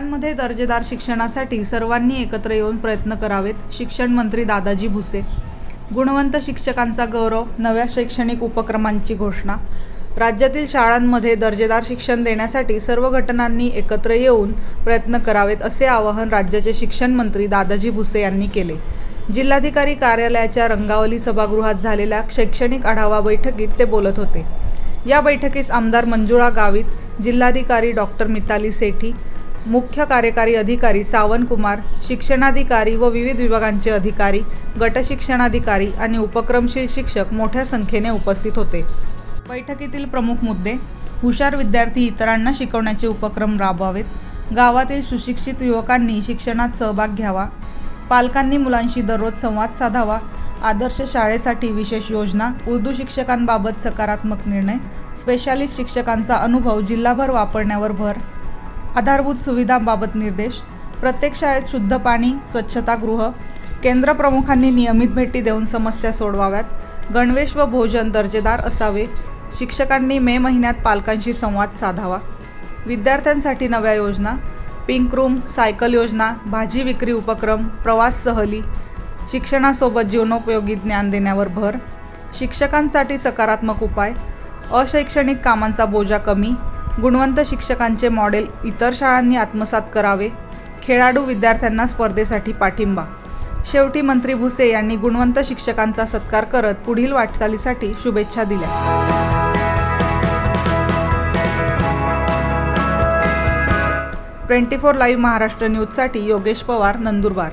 शाळांमध्ये दर्जेदार शिक्षणासाठी सर्वांनी एकत्र येऊन प्रयत्न करावेत शिक्षण मंत्री दादाजी भुसे. गुणवंत शिक्षकांचा गौरव नव्या शैक्षणिक उपक्रमांची घोषणा. राज्यातील शाळांमध्ये दर्जेदार शिक्षण देण्यासाठी सर्व घटनांनी एकत्र येऊन प्रयत्न करावेत असे आवाहन राज्याचे शिक्षण मंत्री दादाजी भुसे यांनी केले. जिल्हाधिकारी कार्यालयाच्या रंगावली सभागृहात झालेल्या शैक्षणिक आढावा बैठकीत ते बोलत होते. या बैठकीस आमदार मंजुळा गावित जिल्हाधिकारी डॉक्टर मिताली सेठी मुख्य कार्यकारी अधिकारी सावनकुमार शिक्षणाधिकारी व विविध विभागांचे अधिकारी गटशिक्षणाधिकारी आणि उपक्रमशील शिक्षक मोठ्या संख्येने उपस्थित होते. बैठकीतील प्रमुख मुद्दे हुशार विद्यार्थी इतरांना शिकवण्याचे उपक्रम राबवावेत गावातील सुशिक्षित युवकांनी शिक्षणात सहभाग घ्यावा पालकांनी मुलांशी दररोज संवाद साधावा आदर्श शाळेसाठी विशेष योजना उर्दू शिक्षकांबाबत सकारात्मक निर्णय स्पेशालिस्ट शिक्षकांचा अनुभव जिल्हाभर वापरण्यावर भर आधारभूत सुविधांबाबत निर्देश प्रत्येक शाळेत शुद्ध पाणी स्वच्छतागृह केंद्रप्रमुखांनी नियमित भेटी देऊन समस्या सोडवाव्यात गणवेश व भोजन दर्जेदार असावे शिक्षकांनी मे महिन्यात पालकांशी संवाद साधावा विद्यार्थ्यांसाठी नव्या योजना पिंक रूम सायकल योजना भाजी विक्री उपक्रम प्रवास सहली शिक्षणासोबत जीवनोपयोगी ज्ञान देण्यावर भर शिक्षकांसाठी सकारात्मक उपाय अशैक्षणिक कामांचा बोजा कमी गुणवंत शिक्षकांचे मॉडेल इतर शाळांनी आत्मसात करावे खेळाडू विद्यार्थ्यांना स्पर्धेसाठी पाठिंबा. शेवटी मंत्री भुसे यांनी गुणवंत शिक्षकांचा सत्कार करत पुढील वाटचालीसाठी शुभेच्छा दिल्या. ट्वेंटी फोर लाईव्ह महाराष्ट्र न्यूजसाठी योगेश पवार नंदुरबार.